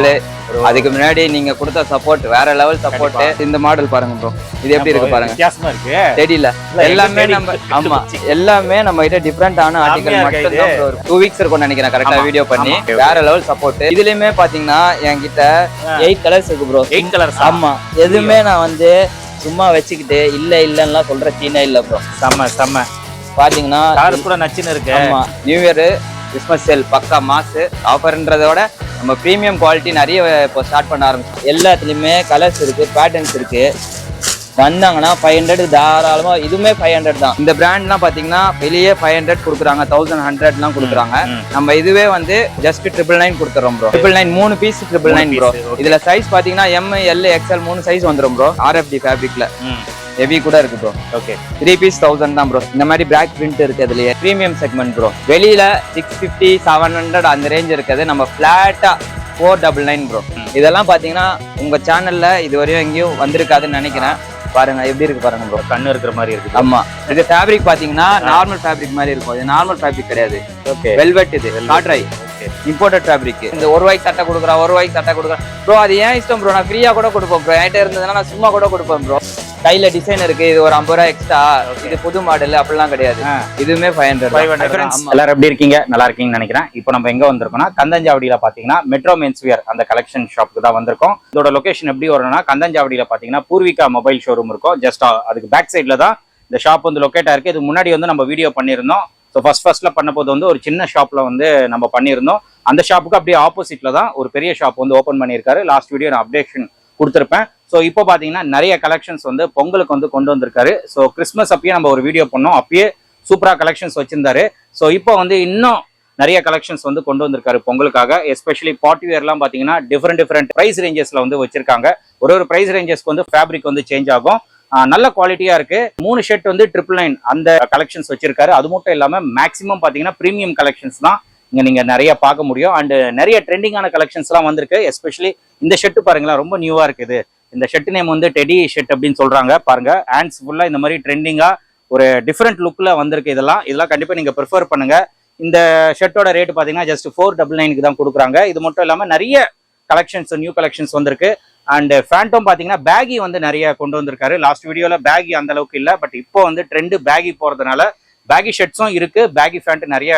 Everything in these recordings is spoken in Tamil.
பொங்கல் அதுக்கு முன்னாடி நீங்க கொடுத்த சப்போர்ட் வேற லெவல் சப்போர்ட் இந்த மாடல் பாருங்க ப்ரோ இது எப்படி இருக்கு பாருங்க. வித்தியாசமா இருக்கு. தெரியல. எல்லாமே நம்ம. ஆமா. எல்லாமே நம்ம கிட்ட டிஃப்ரெண்டான ஆர்டிகல் கம்மியா இருக்கா மட்டும் தான் ஒரு டூ வீக்ஸ் இருக்கும் நினைக்கிறேன் கரெக்டா. வீடியோ பண்ணி. வேற லெவல் சப்போர்ட் இதுலயுமே பாத்தீங்கன்னா என்கிட்ட எயிட் கலர்ஸ் இருக்கு ப்ரோ எயிட் கலர்ஸ் ஆமா. எதுவுமே நான் வந்து சும்மா வச்சுக்கிட்டு இல்ல இல்லன்னா சொல்ற சீனே இல்ல ப்ரோ செம்ம செம்ம. பாத்தீங்கன்னா கலர் கூட நச்சுன்னு இருக்கு. ஆமா. நியூ இயர் கிறிஸ்மஸ் சேல் பக்கா மாசு ஆஃபர்ன்றத விட நம்ம ப்ரீமியம் குவாலிட்டி நிறைய இப்போ ஸ்டார்ட் பண்ண ஆரம்பிச்சோம் எல்லாத்துலயுமே கலர்ஸ் இருக்கு பேட்டர்ன்ஸ் இருக்கு. வந்தாங்கன்னா ஃபைவ் ஹண்ட்ரட் தாராளமா இதுவுமே ஃபைவ் ஹண்ட்ரட் தான். இந்த பிராண்ட்லாம் பாத்தீங்கன்னா வெளியே ஃபைவ் ஹண்ட்ரட் கொடுக்குறாங்க தௌசண்ட் ஹண்ட்ரட்லாம் கொடுக்குறாங்க. நம்ம இதுவே வந்து ஜஸ்ட் ட்ரிபிள் நைன் கொடுத்துறோம் ப்ரோ ட்ரிபிள் நைன் மூணு பீஸ் ட்ரிபிள் நைன் ப்ரோ. இதுல சைஸ் பாத்தீங்கன்னா எம் எல் எக்ஸ்எல் மூணு சைஸ் வந்துரும் ப்ரோ ஆர்எஃப்டி ஃபேப்ரிக்ல ம். ஹெவி கூட இருக்கு bro okay three piece thousand தான் ப்ரோ இந்த மாதிரி பிளாக் பிரிண்ட் இருக்கு இதுலயே ப்ரீமியம் செக்மெண்ட் ப்ரோ வெளியில சிக்ஸ் ஃபிஃப்டி செவன் ஹண்ட்ரட் அந்த ரேஞ்ச் இருக்குது நம்ம ஃபிளாட்டா ஃபோர் டபுள் நைன் ப்ரோ இதெல்லாம் பாத்தீங்கன்னா உங்க சேனல்ல இது வரையும் எங்கேயும் வந்திருக்காதுன்னு நினைக்கிறேன். பாருங்க எப்படி இருக்கு பாருங்க ப்ரோ கண்ணு இருக்கிற மாதிரி இருக்கு ஆமா. இது ஃபேப்ரிக் பாத்தீங்கன்னா நார்மல் ஃபேப்ரிக் மாதிரி இருக்கும். இது நார்மல் ஃபேப்ரிக் கிடையாது. ஓகே வெல்வெட் இது காட்ரை ஓகே இம்போர்ட்டட் ஃபேப்ரிக் இந்த ஒரு ரூபாய்க்கு சட்டை கொடுக்குறேன் ஒரு ரூபாய்க்கு சட்டை கொடுக்குறேன் ப்ரோ அது ஏன் இஷ்டம் ப்ரோ நான் ஃப்ரீயா கூட கொடுப்பேன் ப்ரோ என்கிட்ட இருந்ததுன்னா நான் சும்மா கூட கொடுப்பேன் ப்ரோ கையில டிசைன் இருக்கு இது ஒரு ஐம்பது ரூபா எக்ஸ்ட்ரா இது புது மாடல் அப்படிலாம் கிடையாது. இதுவுமே ஃபைவ் ஹண்ட்ரட் ஃபைவ் ஹண்ட்ரட் எல்லாரும் எப்படி இருக்கீங்க? நல்லா இருக்கீங்கன்னு நினைக்கிறேன். இப்போ நம்ம எங்க வந்திருக்கோம்னா கந்தஞ்சாவடியில பாத்தீங்கன்னா மெட்ரோ மென்ஸ்வியர் அந்த கலெக்ஷன் ஷாப்புக்கு தான் வந்திருக்கோம். இதோட லொகேஷன் எப்படி வரும்னா கந்தஞ்சாவடியில பாத்தீங்கன்னா பூர்விகா மொபைல் ஷோரூம் இருக்கும். ஜஸ்ட் அதுக்கு பேக் சைட்ல தான் இந்த ஷாப் வந்து லொக்கேட் ஆயிருக்கு. இது முன்னாடி வந்து நம்ம வீடியோ பண்ணியிருந்தோம். ஸோ ஃபர்ஸ்ட் ஃபர்ஸ்ட்ல பண்ண போது வந்து ஒரு சின்ன ஷாப்ல வந்து நம்ம பண்ணியிருந்தோம். அந்த ஷாப்புக்கு அப்படியே ஆப்போசிட்ல தான் ஒரு பெரிய ஷாப் வந்து ஓப்பன் பண்ணியிருக்காரு. லாஸ்ட் வீடியோ நான் அப்டேஷன் கொடுத்துருப்பேன். ஸோ இப்போ பார்த்தீங்கன்னா நிறைய கலெக்ஷன்ஸ் வந்து பொங்கலுக்கு வந்து கொண்டு வந்திருக்காரு. ஸோ கிறிஸ்மஸ் அப்பயே நம்ம ஒரு வீடியோ பண்ணோம். அப்பயே சூப்பராக கலெக்ஷன்ஸ் வச்சிருந்தாரு. ஸோ இப்போ வந்து இன்னும் நிறைய கலெக்ஷன்ஸ் வந்து கொண்டு வந்திருக்காரு பொங்கலுக்காக. எஸ்பெஷலி பார்ட்டி வேர்லாம் பார்த்தீங்கன்னா டிஃப்ரெண்ட் டிஃப்ரெண்ட் ப்ரைஸ் ரேஞ்சஸில் வந்து வச்சிருக்காங்க. ஒரு ஒரு ப்ரைஸ் ரேஞ்சஸ்க்கு வந்து ஃபேப்ரிக் வந்து சேஞ்ச் ஆகும். நல்ல குவாலிட்டியா இருக்கு. மூணு ஷர்ட் வந்து ட்ரிபிள் நைன் அந்த கலெக்ஷன்ஸ் வச்சிருக்காரு. அது மட்டும் இல்லாம மேக்ஸிமம் பாத்தீங்கன்னா ப்ரீமியம் கலெக்ஷன்ஸ் தான் இங்கே நீங்கள் நிறைய பார்க்க முடியும். அண்டு நிறைய ட்ரெண்டிங்கான கலெக்ஷன்ஸ்லாம் வந்திருக்கு. எஸ்பெஷலி இந்த ஷெட்டு பாருங்களேன் ரொம்ப நியூவாக இருக்குது. இந்த ஷெட்டு நேம் வந்து டெடி ஷெட் அப்படின்னு சொல்கிறாங்க பாருங்கள் ஹேண்ட்ஸ் ஃபுல்லாக இந்த மாதிரி ட்ரெண்டிங்காக ஒரு டிஃப்ரெண்ட் லுக்கில் வந்திருக்கு இதெல்லாம். இதெல்லாம் கண்டிப்பாக நீங்கள் ப்ரிஃபர் பண்ணுங்கள் இந்த ஷர்ட்டோட ரேட் பார்த்தீங்கன்னா ஜஸ்ட் ஃபோர் டபுள் நைனுக்கு தான் கொடுக்குறாங்க. இது மட்டும் இல்லாமல் நிறைய கலெக்ஷன்ஸ் நியூ கலெக்ஷன்ஸ் வந்திருக்கு. அண்ட் ஃபேண்டோம் பார்த்தீங்கன்னா பேகி வந்து நிறைய கொண்டு வந்திருக்காரு. லாஸ்ட் வீடியோவில் பேகி அந்த அளவுக்கு பட் இப்போ வந்து ட்ரெண்டு பேகி போகிறதுனால பேகி ஷர்ட்ஸும் இருக்குது பேகி ஃபேண்ட் நிறைய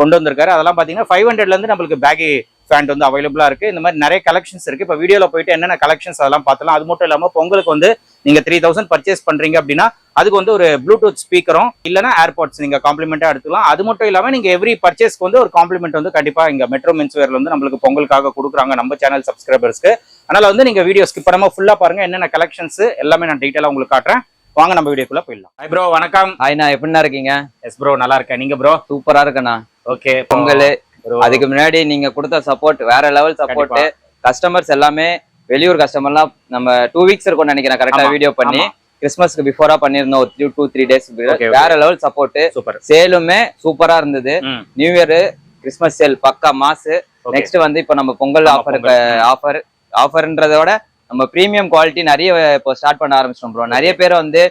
கொண்டு வந்திருக்காரு. அதெல்லாம் பாத்தீங்கன்னா ஃபைவ் ஹண்ட்ரட்ல இருந்து நம்மளுக்கு பேகி ஃபேண்ட் வந்து அவைலபிளா இருக்கு. இந்த மாதிரி நிறைய கலெக்ஷன்ஸ் இருக்கு. இப்போ வீடியோல போயிட்டு என்னென்ன கலெக்ஷன்ஸ் அதெல்லாம் பார்த்தலாம். அது மட்டும் இல்லாம பொங்கலுக்கு வந்து நீங்க த்ரீ தௌசண்ட் பர்ச்சேஸ் பண்றீங்க அப்படின்னா அதுக்கு வந்து ஒரு ப்ளூடூத் ஸ்பீக்கரும் இல்லைன்னா ஏர்பாட்ஸ் நீங்க காம்ப்ளிமெண்டா எடுத்துக்கலாம். அது மட்டும் இல்லாம நீங்க எவ்ரி பர்ச்சேஸ்க்கு வந்து ஒரு காம்ப்ளிமெண்ட் வந்து கண்டிப்பா இங்க மெட்ரோ மென்ஸ்வேர்ல வந்து நம்மளுக்கு பொங்கலுக்காக கொடுக்குறாங்க நம்ம சேனல் சப்ஸ்கிரைபர்ஸ்க்கு அதனால வந்து நீங்க வீடியோ ஸ்கிப் பண்ணாம ஃபுல்லா பாருங்க என்னென்ன கலெக்ஷன்ஸ் எல்லாமே நான் டீட்டெயிலா உங்களுக்கு காட்டுறேன். வாங்க நம்ம வீடியோக்குள்ள போயிடலாம். ஹை ப்ரோ வணக்கம். ஹாய்ண்ணா எப்படிண்ணா இருக்கீங்க? எஸ் ப்ரோ நல்லா இருக்கேன். நீங்க ப்ரோ சூப்பரா இருக்குண்ணா. ஓகே பொங்கல் அதுக்கு முன்னாடி நீங்க கொடுத்த சப்போர்ட் வேற லெவல் சப்போர்ட் கஸ்டமர்ஸ் எல்லாமே வெளியூர் கஸ்டமர்லாம் நம்ம டூ வீக்ஸ் இருக்கும் நினைக்கிறேன். கரெக்டா வீடியோ பண்ணி. கிறிஸ்மஸ்க்கு பிஃபோரா பண்ணிருந்தோம் ஒரு டூ த்ரீ டேஸ். வேற லெவல் சப்போர்ட் சூப்பர் சேலுமே சூப்பரா இருந்தது. நியூ இயர் கிறிஸ்மஸ் சேல் பக்கா மாசு. நெக்ஸ்ட் வந்து இப்போ நம்ம பொங்கல் ஆஃபர். ஆஃபர் ஆஃபர்ன்றத விட நம்ம ப்ரீமியம் குவாலிட்டி நிறைய இப்போ ஸ்டார்ட் பண்ண ஆரம்பிச்சிட்டோம் ப்ரோ நிறைய பேர் வந்து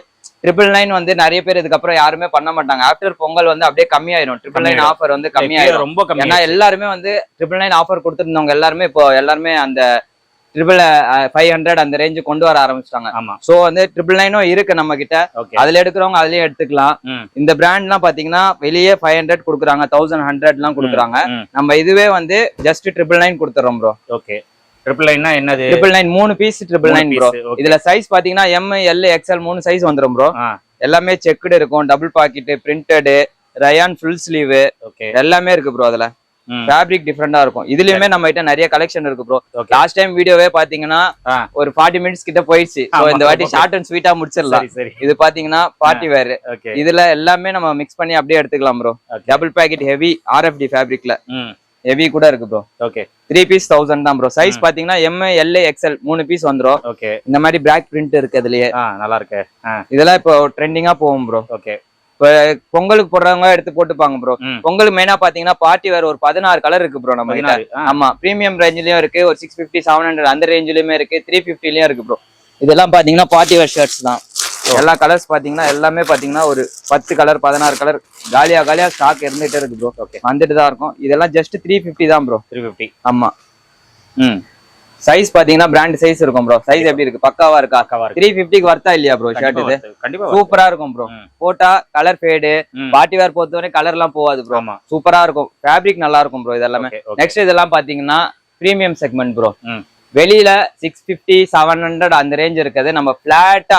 ட்ரிபிள் நைன் வந்து நிறைய பேர் இதுக்கப்புறம் யாருமே பண்ண மாட்டாங்க. ஆஃப்டர் பொங்கல் வந்து அப்படியே கம்மியாயிரும். Triple nine. ஆஃபர் வந்து கம்மியாயிரும். ரொம்ப கம்மி ஏன்னா எல்லாருமே வந்து ட்ரிபிள் நைன் ஆஃபர் கொடுத்துருந்தவங்க எல்லாருமே இப்போ எல்லாருமே அந்த ட்ரிபிள் ஃபைவ் ஹண்ட்ரட் அந்த ரேஞ்சு கொண்டு வர ஆரம்பிச்சிட்டாங்க. ஆமா. சோ வந்து ட்ரிபிள் நைனும் இருக்கு நம்ம கிட்ட அதுல எடுக்கிறவங்க அதுலயும் எடுத்துக்கலாம். இந்த பிராண்ட்லாம் பாத்தீங்கன்னா வெளியே ஃபைவ் ஹண்ட்ரட் கொடுக்குறாங்க தௌசண்ட் ஹண்ட்ரட்லாம் கொடுக்குறாங்க. ம். நம்ம இதுவே வந்து ஜஸ்ட் ட்ரிபிள் நைன் கொடுத்துறோம் ப்ரோ ஓகே ட்ரிபிள் நைன்னா என்னது? ட்ரிபிள் நைன் மூணு பீஸ் ட்ரிபிள் நைன் ப்ரோ. இதுல சைஸ் பாத்தீங்கன்னா எம் எல் எக்ஸ்எல் மூணு சைஸ் வந்துரும் ப்ரோ எல்லாமே செக்குடு இருக்கும். Double pocket printed rayon full sleeve எல்லாமே இருக்கு ப்ரோ அதுல. ஃபேப்ரிக் டிஃப்ரெண்டா இருக்கும். இதுலயுமே நம்ம கிட்ட நிறைய கலெக்ஷன் இருக்கு ப்ரோ லாஸ்ட் டைம் வீடியோவே பாத்தீங்கன்னா. ஒரு ஃபார்ட்டி மினிட்ஸ் கிட்ட போயிடுச்சு. இந்த வாட்டி. ஷார்ட் அண்ட் ஸ்வீட்டா முடிச்சிடலாம். இது பாத்தீங்கன்னா பார்ட்டி வேர் இதுல எல்லாமே நம்ம மிக்ஸ் பண்ணி அப்படியே எடுத்துக்கலாம் bro. Double pocket heavy RFT ஃபேப்ரிக்ல heavy கூட இருக்கு bro okay three piece thousand தான் ப்ரோ சைஸ் பாத்தீங்கன்னா எம் எல் எக்ஸ்எல் மூணு பீஸ் வந்துரும். ஓகே இந்த மாதிரி பிளாக் பிரிண்ட் இருக்கு அதுலயே. நல்லா இருக்கு. இதெல்லாம் இப்போ ட்ரெண்டிங்கா போகும் ப்ரோ ஓகே இப்போ பொங்கலுக்கு போடுறவங்க எடுத்து போட்டுப்பாங்க ப்ரோ பொங்கலுக்கு மெயினா பாத்தீங்கன்னா பார்ட்டி வேர் ஒரு பதினாறு கலர் இருக்கு ப்ரோ நம்ம ஆமா பிரீமியம் ரேஞ்சிலயும் இருக்கு. ஒரு சிக்ஸ் பிப்டி செவன் ஹண்ட்ரட் அந்த ரேஞ்சிலயுமே இருக்கு. த்ரீ பிப்டிலயும் இருக்கு ப்ரோ இதெல்லாம் பாத்தீங்கன்னா பார்ட்டி வேர் ஷர்ட்ஸ் தான். எல்லா கலர்ஸ் பாத்தீங்கன்னா எல்லாமே பாத்தீங்கன்னா ஒரு பத்து கலர் பதினாறு கலர் காலியா காலியா ஸ்டாக் இருந்துட்டே இருக்கு ப்ரோ ஓகே வந்துட்டு தான் இருக்கும். இதெல்லாம் ஜஸ்ட் த்ரீ பிப்டி தான் ப்ரோ த்ரீ ஃபிஃப்டி ஆமா. ம். சைஸ் பாத்தீங்கன்னா பிராண்ட் சைஸ் இருக்கும் ப்ரோ சைஸ் எப்படி இருக்கு? பக்காவா இருக்கா? த்ரீ ஃபிஃப்டிக்கு வர்த்தா இல்லையா ப்ரோ ஷர்ட் இது. சூப்பரா இருக்கும் ப்ரோ. போட்டா கலர் ஃபேடு ம். பார்ட்டி வேர் பொறுத்தவரை கலர் எல்லாம் போகாது ப்ரோ சூப்பரா இருக்கும். ஃபேப்ரிக் நல்லா இருக்கும் ப்ரோ இதெல்லாமே. நெக்ஸ்ட் இதெல்லாம் பாத்தீங்கன்னா பிரீமியம் செக்மெண்ட் ப்ரோ. வெளியில சிக்ஸ் பிப்டி செவன் ஹண்ட்ரட் அந்த ரேஞ்ச் இருக்குது நம்ம பிளாட்டா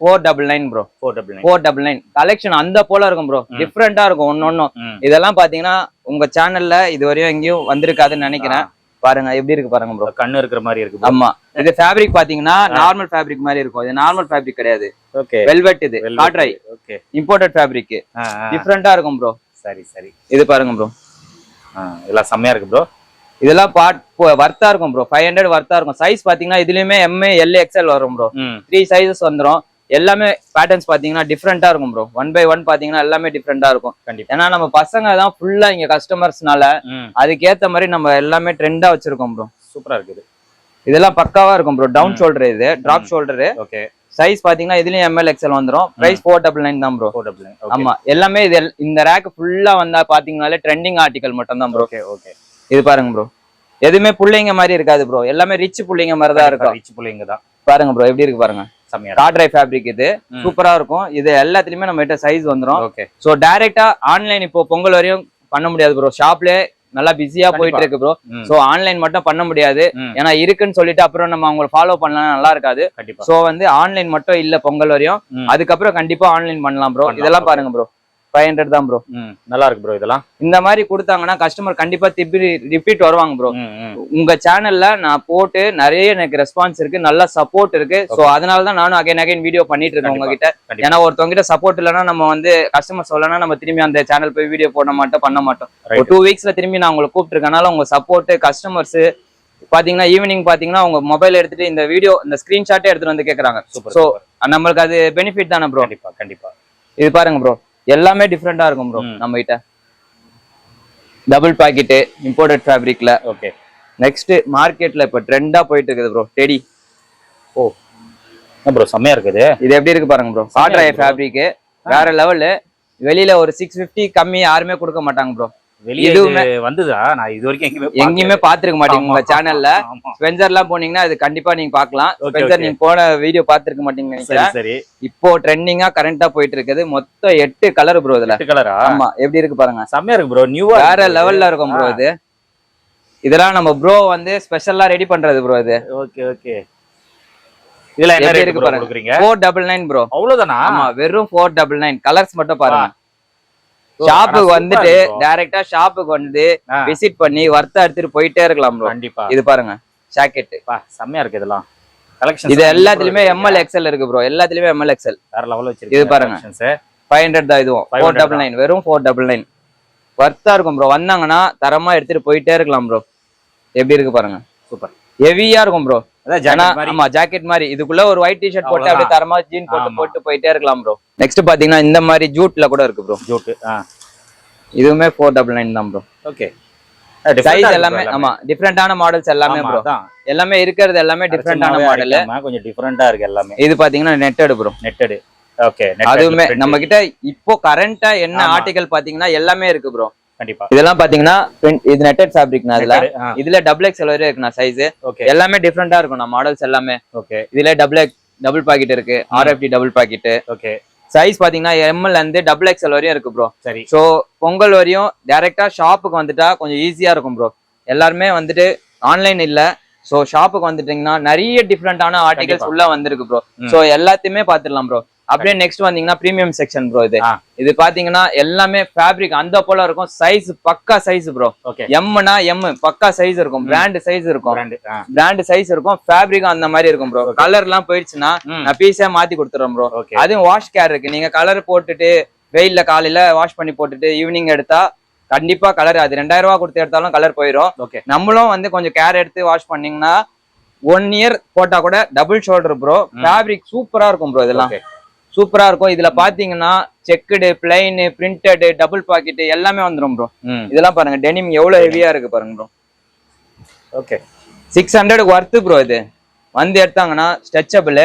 four double nine bro four double nine four double nine collection அந்த போல இருக்கும் ப்ரோ டிஃப்ரெண்டா இருக்கும் ஒன்னொன்னும். இதெல்லாம் பாத்தீங்கன்னா உங்க சேனல்ல இது வரையும் எங்கேயும் வந்திருக்காதுன்னு நினைக்கிறேன். பாருங்க எப்படி இருக்கு பாருங்க ப்ரோ கண்ணு இருக்கிற மாதிரி இருக்கு ஆமா. இது ஃபேப்ரிக் பாத்தீங்கன்னா நார்மல் ஃபேப்ரிக் மாதிரி இருக்கும். இது நார்மல் ஃபேப்ரிக் கிடையாது. ஓகே. வெல்வெட் இது. Corduroy okay. இம்போர்ட்டட் ஃபேப்ரிக் டிஃப்ரெண்டா இருக்கும் ப்ரோ சரி சரி. இது பாருங்க ப்ரோ இதெல்லாம் செம்மையா இருக்கு ப்ரோ இதெல்லாம் பார்ட் வர்த்தா இருக்கும் ப்ரோ ஃபைவ் ஹண்ட்ரட் வர்த்தா இருக்கும். சைஸ் பாத்தீங்கன்னா இதுலயுமே எம்ஏ எல் எக்ஸ்எல் வரும் ப்ரோ த்ரீ சைஸஸ் வந்துரும். எல்லாமே பேட்டர்ன்ஸ் பாத்தீங்கன்னா டிஃப்ரெண்டா இருக்கும் ப்ரோ ஒன் பை ஒன் பாத்தீங்கன்னா எல்லாமே டிஃப்ரெண்டா இருக்கும். கண்டிப்பா. ஏன்னா நம்ம பசங்க தான் ஃபுல்லா இங்க கஸ்டமர்ஸ்னால அதுக்கேத்த மாதிரி நம்ம எல்லாமே ட்ரெண்டா வச்சிருக்கோம் ப்ரோ சூப்பரா இருக்குது. இதெல்லாம் பக்காவா இருக்கும் ப்ரோ டவுன் ஷோல்டர் இது டிராப் ஷோல்டர் ஓகே சைஸ் பாத்தீங்கன்னா இதுலயும் எம்எல் எக்ஸ்எல் வந்துரும். பிரைஸ் ஃபோர் டபுள் நைன் தான் ப்ரோ டபுள் நைன் ஆமா. எல்லாமே இது இந்த ரேக் ஃபுல்லா வந்தா பாத்தீங்கன்னாலே ட்ரெண்டிங் ஆர்டிகல் மட்டும் தான் ப்ரோ ஓகே ஓகே இது பாருங்க ப்ரோ எதுவுமே புள்ளைங்க மாதிரி இருக்காது ப்ரோ எல்லாமே ரிச் புள்ளைங்க மாதிரி தான் இருக்கும். ரிச் பிள்ளைங்க தான். பாருங்க ப்ரோ எப்படி இருக்கு பாருங்க. காட்ரை ஃபேப்ரிக் இது. சூப்பரா இருக்கும். இது எல்லாத்துலயுமே நம்ம கிட்ட சைஸ் வந்துரும். ஓகே. சோ டைரக்டா ஆன்லைன் இப்போ பொங்கல் வரையும் பண்ண முடியாது ப்ரோ ஷாப்ல நல்லா பிஸியா போயிட்டு இருக்கு ப்ரோ சோ ஆன்லைன் மட்டும் பண்ண முடியாது. ஏன்னா இருக்குன்னு சொல்லிட்டு அப்புறம் நம்ம அவங்களை ஃபாலோ பண்ணலாம் நல்லா இருக்காது. சோ வந்து ஆன்லைன் மட்டும் இல்ல பொங்கல் வரையும். அதுக்கப்புறம் கண்டிப்பா ஆன்லைன் பண்ணலாம் ப்ரோ இதெல்லாம். பாருங்க ப்ரோ ஃபைவ் ஹண்ட்ரட் தான் ப்ரோ நல்லா இருக்கு ப்ரோ இதெல்லாம். இந்த மாதிரி கொடுத்தாங்கன்னா கஸ்டமர் கண்டிப்பா திருப்பி ரிப்பீட் வருவாங்க ப்ரோ உங்க சேனல்ல நான் போட்டு நிறைய எனக்கு ரெஸ்பான்ஸ் இருக்கு நல்ல சப்போர்ட் இருக்கு. சோ அதனால தான் நானும் அகைன் அகைன் வீடியோ பண்ணிட்டு இருக்கேன் உங்ககிட்ட. ஏன்னா ஒருத்தவங்க கிட்ட சப்போர்ட் இல்லைன்னா நம்ம வந்து கஸ்டமர் சொல்லனா நம்ம திரும்பி அந்த சேனல் போய் வீடியோ போட மாட்டோம் பண்ண மாட்டோம். ஒரு. டூ வீக்ஸ்ல திரும்பி நான் உங்களை கூப்பிட்டுருக்கனால உங்க சப்போர்ட் கஸ்டமர்ஸ் பாத்தீங்கன்னா ஈவினிங் பாத்தீங்கன்னா உங்க மொபைல் எடுத்துட்டு இந்த வீடியோ இந்த ஸ்கிரீன்ஷாட்டே எடுத்துட்டு வந்து கேக்குறாங்க. சூப்பர் நம்மளுக்கு அது பெனிஃபிட் தானே ப்ரோ கண்டிப்பா கண்டிப்பா. இது பாருங்க ப்ரோ எல்லாமே டிஃப்ரெண்டா இருக்கும் ப்ரோ. நம்ம கிட்ட டபுள் பாக்கெட்டு இம்போர்ட்டட் ஃபேப்ரிக்ல ஓகே. நெக்ஸ்ட் மார்க்கெட்ல இப்ப ட்ரெண்டா போயிட்டு இருக்குது ப்ரோ டெடி ஓ. ப்ரோ செம்மையா இருக்குது. இது எப்படி இருக்கு பாருங்க ப்ரோ காட்ராய். ஃபேப்ரிக் வேற லெவலு வெளியில ஒரு சிக்ஸ் பிப்டி கம்மி யாருமே கொடுக்க மாட்டாங்க ப்ரோ வெளியே வந்ததா? நான் இது வரைக்கும் எங்கேயுமே எங்கேயுமே பாத்துருக்க மாட்டீங்க உங்க சேனல்ல ஸ்பென்சர் எல்லாம் போனீங்கன்னா அது கண்டிப்பா நீங்க பாக்கலாம் ஸ்பென்சர். நீங்க போன வீடியோ பாத்துருக்க மாட்டீங்கன்னு சரி இப்போ ட்ரெண்டிங்கா கரண்டா போயிட்டு இருக்குது மொத்தம் எட்டு கலர் ப்ரோ இதுல. கலரா ஆமா எப்படி இருக்கு பாருங்க. செம்மையா இருக்கு ப்ரோ நியூவா வேற லெவல்ல இருக்கும் ப்ரோ இது. இதெல்லாம் நம்ம ப்ரோ வந்து ஸ்பெஷலா ரெடி பண்றது ப்ரோ இது. Okay okay. இதுல என்ன ரேட் இருக்கு ப்ரோ கொடுக்குறீங்க? ஃபோர் டபுள் நைன் ப்ரோ அவ்வளவுதானா? ஆமா வெறும் ஃபோர் டபுள் நைன் கலர்ஸ் மட்டும் பாருங்க. ஷாப்புக்கு வந்துட்டு. டைரக்டா ஷாப்புக்கு வந்து விசிட் பண்ணி வர்த்தா எடுத்துட்டு போயிட்டே இருக்கலாம் ப்ரோ கண்டிப்பா. இது பாருங்க ஜாக்கெட் பா செம்மையா இருக்கு இதெல்லாம். கலெக்ஷன் இது எல்லாத்துலயுமே எம்எல் எக்ஸ்எல் இருக்கு ப்ரோ எல்லாத்துலயுமே எம்எல் எக்ஸ்எல் வேற லெவல் வச்சிருக்கீங்க இது பாருங்க. ஃபைவ் ஹண்ட்ரட் தான் இதுவும். 500 ஃபோர் டபுள் நைன் வெறும் ஃபோர் டபுள் நைன் வர்த்தா இருக்கும் ப்ரோ வந்தாங்கன்னா தரமா எடுத்துட்டு போயிட்டே இருக்கலாம் ப்ரோ எப்படி இருக்கு பாருங்க. சூப்பர் ஹெவியா இருக்கும் ப்ரோ ஆமா ஜாக்கெட் மாதிரி. இதுக்குள்ள ஒரு ஒயிட் டிஷர்ட் போட்டு. அப்படியே தரமா ஜீன் போட்டு. போட்டு போயிட்டே இருக்கலாம் ப்ரோ நெக்ஸ்ட் பாத்தீங்கன்னா இந்த மாதிரி ஜூட்ல கூட இருக்கு ப்ரோ ஜோட்டு ஆ. இதுவுமே ஃபோர் டபுள் நைன் தான் ப்ரோ ஓகே சைஸ் எல்லாமே ஆமா டிஃப்ரெண்டான மாடல்ஸ் எல்லாமே ப்ரோ எல்லாமே இருக்கிறது எல்லாமே டிஃப்ரெண்டான மாடல் கொஞ்சம் டிஃபரெண்டா இருக்கு எல்லாமே. இது பாத்தீங்கன்னா நெட்டட் ப்ரோ நெட்டடு ஓகே அதுவுமே நம்ம கிட்ட இப்போ கரண்டா என்ன. ஆர்டிகல் பாத்தீங்கன்னா எல்லாமே இருக்கு ப்ரோ கண்டிப்பா. இதெல்லாம் பாத்தீங்கன்னா இது நெட்டட் ஃபேப்ரிக்னா இதுல ஆ, இதுல டபுள் எக்ஸ்எல் வரையும் இருக்குண்ணா சைஸ் எல்லாமே டிஃப்ரெண்டா இருக்கும். நான் மாடல்ஸ் எல்லாமே. ஓகே இதுல டபுள் டபுள் பாக்கெட் இருக்கு. RFT double pocket okay size பாத்தீங்கன்னா எம்எல் இருந்து டபுள் எக்ஸ்எல் வரையும் இருக்கு ப்ரோ சரி. ஸோ பொங்கல் வரையும் டைரக்டா ஷாப்புக்கு வந்துட்டா கொஞ்சம் ஈஸியா இருக்கும் ப்ரோ எல்லாருமே வந்துட்டு ஆன்லைன் இல்ல. ஸோ ஷாப்புக்கு வந்துட்டீங்கன்னா நிறைய டிஃப்ரெண்டான ஆர்டிகல்ஸ். உள்ள வந்திருக்கு ப்ரோ. ஸோ எல்லாத்தையுமே பாத்துடலாம் ப்ரோ அப்படியே நெக்ஸ்ட் வந்தீங்கன்னா பிரீமியம் செக்ஷன் ப்ரோ இது. இது பாத்தீங்கன்னா எல்லாமே ஃபேப்ரிக் அந்த போல இருக்கும். சைஸ் பக்கா சைஸ் ப்ரோ எம்னா எம் பக்கா சைஸ் இருக்கும். பிராண்ட் சைஸ் இருக்கும். பிராண்ட் சைஸ் இருக்கும். ஃபேப்ரிக் அந்த மாதிரி இருக்கும் ப்ரோ கலர் எல்லாம் போயிடுச்சுன்னா. நான் பீஸே மாத்தி கொடுத்துறேன் ப்ரோ அதுவும் வாஷ் கேர் இருக்கு. நீங்க கலர் போட்டுட்டு வெயில்ல காலையில வாஷ் பண்ணி போட்டுட்டு ஈவினிங் எடுத்தா கண்டிப்பா கலர் அது. ரெண்டாயிரம் ரூபாய் கொடுத்து எடுத்தாலும் கலர் போயிடும் நம்மளும் வந்து கொஞ்சம் கேர் எடுத்து வாஷ் பண்ணீங்கன்னா ஒன் இயர் போட்டா கூட டபுள் ஷோல்டர் ப்ரோ ஃபேப்ரிக் சூப்பரா இருக்கும் ப்ரோ இதெல்லாம். ஓகே சூப்பரா இருக்கும். இதுல பாத்தீங்கன்னா checked plain printed double pocket எல்லாமே வந்துரும் ப்ரோ இதெல்லாம் பாருங்க டெனிம் எவ்வளவு ஹெவியா இருக்கு பாருங்க ப்ரோ ஓகே சிக்ஸ் ஹண்ட்ரடுக்கு ஒர்த்து ப்ரோ இது. வந்து எடுத்தாங்கன்னா ஸ்ட்ரெச்சபிள்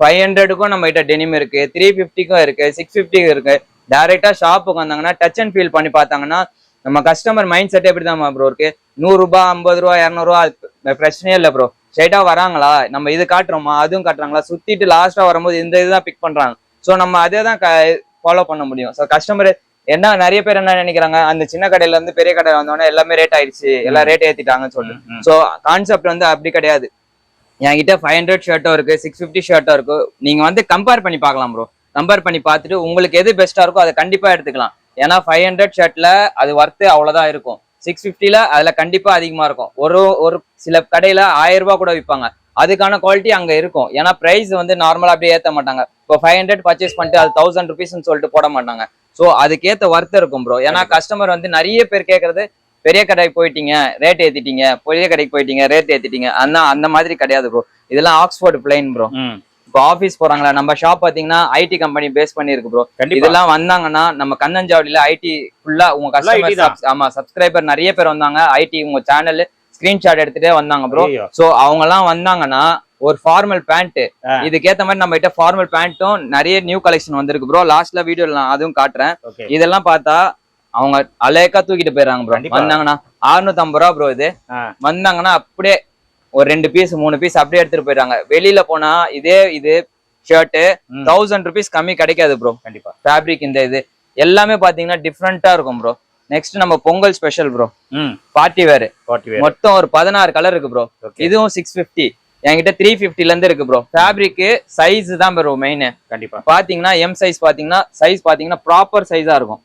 ஃபைவ் ஹண்ட்ரடுக்கும் நம்ம கிட்ட டெனிம் இருக்கு. த்ரீ ஃபிஃப்டிக்கும் இருக்கு. சிக்ஸ் ஃபிஃப்டிக்கும் இருக்கு. டைரக்டா ஷாப்புக்கு வந்தாங்கன்னா டச் அண்ட் ஃபீல் பண்ணி பார்த்தாங்கன்னா நம்ம கஸ்டமர் மைண்ட் செட் எப்படி தான் ப்ரோ இருக்கு? நூறு ரூபாய் ஐம்பது ரூபா இரநூறுவா பிரச்சனையே இல்லை ப்ரோ ஸ்ட்ரைட்டா வராங்களா? நம்ம இது காட்டுறோமா? அதுவும் காட்டுறாங்களா? சுத்திட்டு லாஸ்டா வரும்போது இந்த இதுதான் பிக் பண்றாங்க. சோ நம்ம அதே தான் ஃபாலோ பண்ண முடியும். ஸோ கஸ்டமர் என்ன நிறைய பேர் என்ன நினைக்கிறாங்க அந்த சின்ன கடையில இருந்து பெரிய கடை வந்தோடனே எல்லாமே ரேட் ஆயிடுச்சு எல்லாம் ரேட் ஏத்திட்டாங்கன்னு சொல்லிட்டு. ஸோ கான்செப்ட் வந்து அப்படி கிடையாது. என்கிட்ட ஃபைவ் ஹண்ட்ரட் ஷர்ட்டும் இருக்கு சிக்ஸ் ஃபிஃப்டி ஷர்ட்டும் இருக்கு. நீங்க வந்து கம்பேர் பண்ணி பார்க்கலாம் ப்ரோ கம்பேர் பண்ணி பார்த்துட்டு உங்களுக்கு எது பெஸ்டா இருக்கோ அதை கண்டிப்பா எடுத்துக்கலாம். ஏன்னா ஃபைவ் ஹண்ட்ரட் ஷர்ட்ல அது ஒர்த்து அவ்வளவுதான் இருக்கும். சிக்ஸ் ஃபிஃப்டில அதுல கண்டிப்பா அதிகமா இருக்கும். ஒரு ஒரு சில கடையில ஆயிரம் ரூபாய் கூட விற்பாங்க அதுக்கான குவாலிட்டி அங்க இருக்கும். ஏன்னா பிரைஸ் வந்து நார்மலா அப்படியே ஏத்த மாட்டாங்க. இப்போ ஃபைவ் ஹண்ட்ரட் பர்ச்சேஸ் பண்ணிட்டு அது தௌசண்ட் ருபீஸ்னு சொல்லிட்டு போட மாட்டாங்க. ஸோ அதுக்கேத்த ஒர்த் இருக்கும் ப்ரோ ஏன்னா கஸ்டமர் வந்து நிறைய பேர் கேட்கறது பெரிய கடைக்கு போயிட்டீங்க ரேட் ஏத்திட்டீங்க பெரிய கடைக்கு போயிட்டீங்க ரேட் ஏத்திட்டீங்க. அந்த அந்த மாதிரி கிடையாது ப்ரோ இதெல்லாம் ஆக்ஸ்போர்ட் பிளைன் ப்ரோ. இப்போ ஆபீஸ் போறாங்களா? நம்ம ஷாப் பாத்தீங்கன்னா ஐடி கம்பெனி பேஸ் பண்ணி இருக்கு ப்ரோ இதெல்லாம் வந்தாங்கன்னா நம்ம கண்ணஞ்சாவடியில ஐடி ஃபுல்லா உங்க. கஸ்டமர் ஆமா சப்ஸ்கிரைபர் நிறைய பேர் வந்தாங்க. ஐடி உங்க சேனல் ஸ்கிரீன்ஷாட் எடுத்துட்டே வந்தாங்க ப்ரோ. சோ அவங்க எல்லாம் வந்தாங்கன்னா ஒரு ஃபார்மல் பேண்ட். இதுக்கேத்த மாதிரி நம்ம கிட்ட ஃபார்மல் பேண்ட்டும் நிறைய நியூ கலெக்ஷன் வந்திருக்கு ப்ரோ லாஸ்ட்ல வீடியோல நான் அதுவும் காட்டுறேன். இதெல்லாம் பார்த்தா அவங்க அலேக்கா தூக்கிட்டு போயிடுறாங்க ப்ரோ. வந்தாங்கன்னா 650 ரூபா ப்ரோ இது. வந்தாங்கன்னா அப்படியே ஒரு ரெண்டு பீஸ் மூணு பீஸ் அப்படியே எடுத்துட்டு போயிடுறாங்க. வெளியில போனா இதே இது ஷர்ட் ம். தௌசண்ட் ருபீஸ் கம்மி கிடைக்காது ப்ரோ கண்டிப்பா. ஃபேப்ரிக் இந்த இது. எல்லாமே பாத்தீங்கன்னா டிஃப்ரெண்டா இருக்கும் ப்ரோ நெக்ஸ்ட் நம்ம Pongal special bro party wear மொத்தம் ஒரு பதினாறு கலர் இருக்கு ப்ரோ இதுவும் சிக்ஸ் பிப்டி என்கிட்ட த்ரீ ல இருந்து இருக்கு ப்ரோ ஃபேப்ரிக் சைஸ் தான் ப்ரோ மெயின் கண்டிப்பா. பாத்தீங்கன்னா எம் சைஸ் பாத்தீங்கன்னா சைஸ் பாத்தீங்கன்னா ப்ராப்பர் சைஸா இருக்கும்.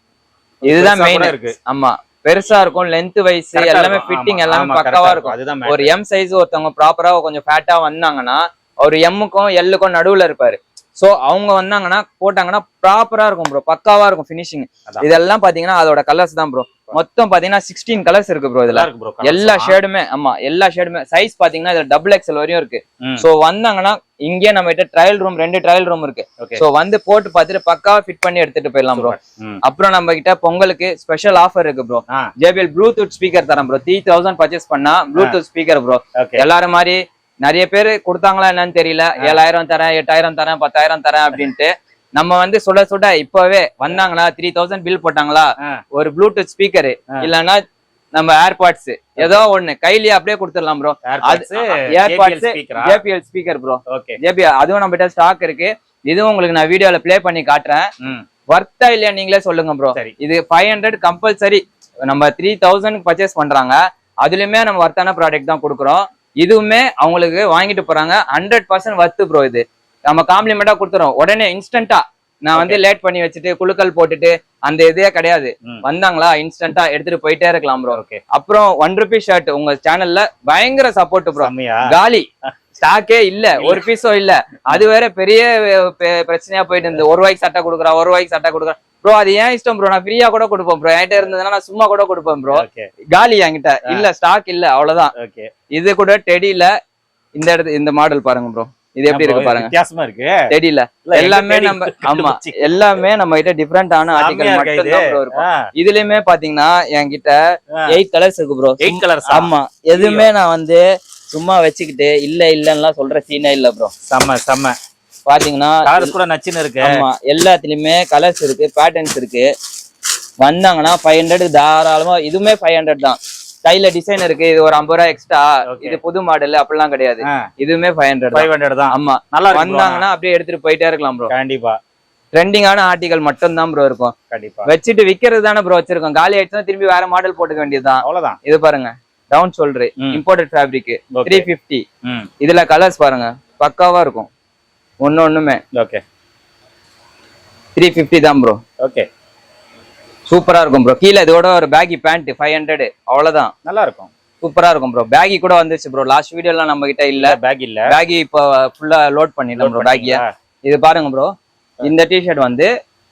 இதுதான் மெயின் இருக்கு. ஆமா. பெருசா இருக்கும் லென்த் வைஸ் எல்லாமே. ஃபிட்டிங் எல்லாமே பக்காவா இருக்கும். ஒரு எம் சைஸ் ஒருத்தவங்க ப்ராப்பரா கொஞ்சம் ஃபேட்டா வந்தாங்கன்னா ஒரு எம்முக்கும் எல்லுக்கும் நடுவுல இருப்பாரு. சோ அவங்க வந்தாங்கன்னா போட்டாங்கன்னா ப்ராப்பரா இருக்கும் ப்ரோ பக்காவா இருக்கும் ஃபினிஷிங் அதான். இதெல்லாம் பாத்தீங்கன்னா அதோட கலர்ஸ் தான் ப்ரோ மொத்தம் பாத்தீங்கன்னா சிக்ஸ்டீன் கலர்ஸ் இருக்கு ப்ரோ இதுல. எல்லா ஷேடுமே ஆமா எல்லா ஷேடுமே சைஸ் பாத்தீங்கன்னா இதுல டபுள் எக்ஸ்எல் வரையும் இருக்கு. சோ வந்தாங்கன்னா இங்கே நம்ம கிட்ட ட்ரையல் ரூம் ரெண்டு ட்ரையல் ரூம் இருக்கு. சோ வந்து போட்டு பார்த்துட்டு பக்காவா ஃபிட் பண்ணி எடுத்துட்டு போயிடலாம் ப்ரோ அப்புறம் நம்ம கிட்ட பொங்கலுக்கு ஸ்பெஷல் ஆஃபர் இருக்கு ப்ரோ ஜேபிஎல் ப்ளூடூத் ஸ்பீக்கர் தரேன் ப்ரோ த்ரீ தௌசண்ட் பர்ச்சேஸ் பண்ணா ப்ளூடூத் ஸ்பீக்கர் ப்ரோ எல்லாரும் மாதிரி நிறைய பேர் கொடுத்தாங்களா என்னன்னு தெரியல. ஏழாயிரம் தரேன் எட்டாயிரம் தரேன் பத்தாயிரம் தரேன் அப்படின்ட்டு. நம்ம வந்து சுட சுட இப்பவே வந்தாங்களா? த்ரீ தௌசண்ட் பில் போட்டாங்களா. ஒரு ப்ளூடூத் ஸ்பீக்கர். இல்லைன்னா நம்ம ஏர்பாட்ஸ் ஏதோ ஒண்ணு. கையிலேயே அப்படியே கொடுத்துடலாம் bro airpods JBL speaker bro JBL அதுவும் நம்ம கிட்ட ஸ்டாக் இருக்கு. இதுவும் உங்களுக்கு நான் வீடியோல ப்ளே பண்ணி காட்டுறேன். ம். வர்த்தா இல்லையா நீங்களே சொல்லுங்க ப்ரோ இது ஃபைவ் ஹண்ட்ரட் கம்பல்சரி நம்ம த்ரீ தௌசண்ட் பர்ச்சேஸ் பண்றாங்க. அதுலயுமே நம்ம வர்த்தான ப்ராடக்ட் தான் கொடுக்குறோம். இதுவுமே அவங்களுக்கு வாங்கிட்டு போறாங்க. ஹண்ட்ரட் பர்சன்ட் வர்த்து ப்ரோ இது. நம்ம காம்ப்ளிமெண்டா கொடுத்துறோம். உடனே இன்ஸ்டன்டா நான் வந்து லேட் பண்ணி வச்சுட்டு குழுக்கள் போட்டுட்டு அந்த இதே கிடையாது. வந்தாங்களா? இன்ஸ்டன்டா எடுத்துட்டு போயிட்டே இருக்கலாம் ப்ரோ ஓகே அப்புறம் ஒன் ருபி ஷர்ட் உங்க சேனல்ல பயங்கர சப்போர்ட் ப்ரோ காலி. ஸ்டாக்கே இல்ல. ஒரு பீஸும் இல்ல. அது வேற பெரிய பிரச்சனையா போயிட்டு இருந்து ஒரு ரூபாய்க்கு சட்டை கொடுக்குறா ஒரு ரூபாய்க்கு சட்டை கொடுக்குறா. ப்ரோ அது ஏன் இஷ்டம் ப்ரோ நான் ஃப்ரீயா கூட கொடுப்பேன் ப்ரோ என்கிட்ட இருந்ததுன்னா நான் சும்மா கூட கொடுப்பேன் ப்ரோ காலி என்கிட்ட. இல்ல ஸ்டாக் இல்ல அவ்வளவுதான். இது கூட டெடியில இந்த இடத்து இந்த மாடல் பாருங்க ப்ரோ இது எப்படி இருக்கு பாருங்க. வித்தியாசமா இருக்கு. எங்க எல்லாமே நம்ம ஆமா. எல்லாமே நம்ம கிட்ட டிஃப்ரெண்டான ஆர்டிகல் மட்டும் தான் ப்ரோ இருக்கும். இதுலயுமே பாத்தீங்கன்னா என்கிட்ட. எயிட் கலர்ஸ் இருக்கு ப்ரோ எயிட் கலர்ஸ் ஆமா எதுவுமே நான் வந்து சும்மா வச்சுக்கிட்டு இல்ல இல்லன்னுலாம் சொல்ற சீனே இல்ல ப்ரோ செம்ம செம்ம. பாத்தீங்கன்னா கலர்ஸ் கூட நச்சுன்னு இருக்கு. ஆமா எல்லாத்துலயுமே கலர்ஸ் இருக்கு பேட்டர்ன்ஸ் இருக்கு. வந்தாங்கன்னா ஃபைவ் ஹண்ட்ரட் தாராளமா இதுவுமே ஃபைவ் ஹண்ட்ரட் தான். கையில டிசைன் இருக்கு. இது ஒரு ஐம்பது ரூபா எக்ஸ்ட்ரா. இது புது மாடல் அப்படிலாம் கிடையாது. இதுவுமே ஃபைவ் ஹண்ட்ரட் ஃபைவ் ஹண்ட்ரட் தான். ஆமா. நல்லா. வந்தாங்கன்னா அப்படியே எடுத்துட்டு போயிட்டே இருக்கலாம் ப்ரோ கண்டிப்பா. ட்ரெண்டிங்கான ஆர்டிகல் மட்டும் தான் ப்ரோ இருக்கும். கண்டிப்பா. வச்சுட்டு விக்கிறது தானே ப்ரோ வச்சிருக்கோம். காலி ஆயிடுச்சுன்னா திரும்பி வேற மாடல் போட்டுக்க வேண்டியதுதான் அவ்வளவுதான். இது பாருங்க. டவுன் ஷோல்டர் ம். Imported fabric. த்ரீ ஃபிஃப்டி ம். இதுல கலர்ஸ் பாருங்க. பக்காவா இருக்கும். ஒண்ணு ஒண்ணுமே. ஓகே த்ரீ ஃபிஃப்டி தான் ப்ரோ ஓகே சூப்பரா இருக்கும் ப்ரோ கீழே இதோட ஒரு பேகி பேண்ட் ஃபைவ் ஹண்ட்ரட் அவ்வளவுதான். நல்லா இருக்கும் சூப்பரா இருக்கும் ப்ரோ பேகி கூட வந்துச்சு ப்ரோ லாஸ்ட் வீடியோலாம் நம்ம கிட்ட இல்ல. பேக் இல்ல. பேகி இப்போ ஃபுல்லா லோட் பண்ணிடலாம் ப்ரோ பேக்கிய இது பாருங்க ப்ரோ இந்த டிஷர்ட் வந்து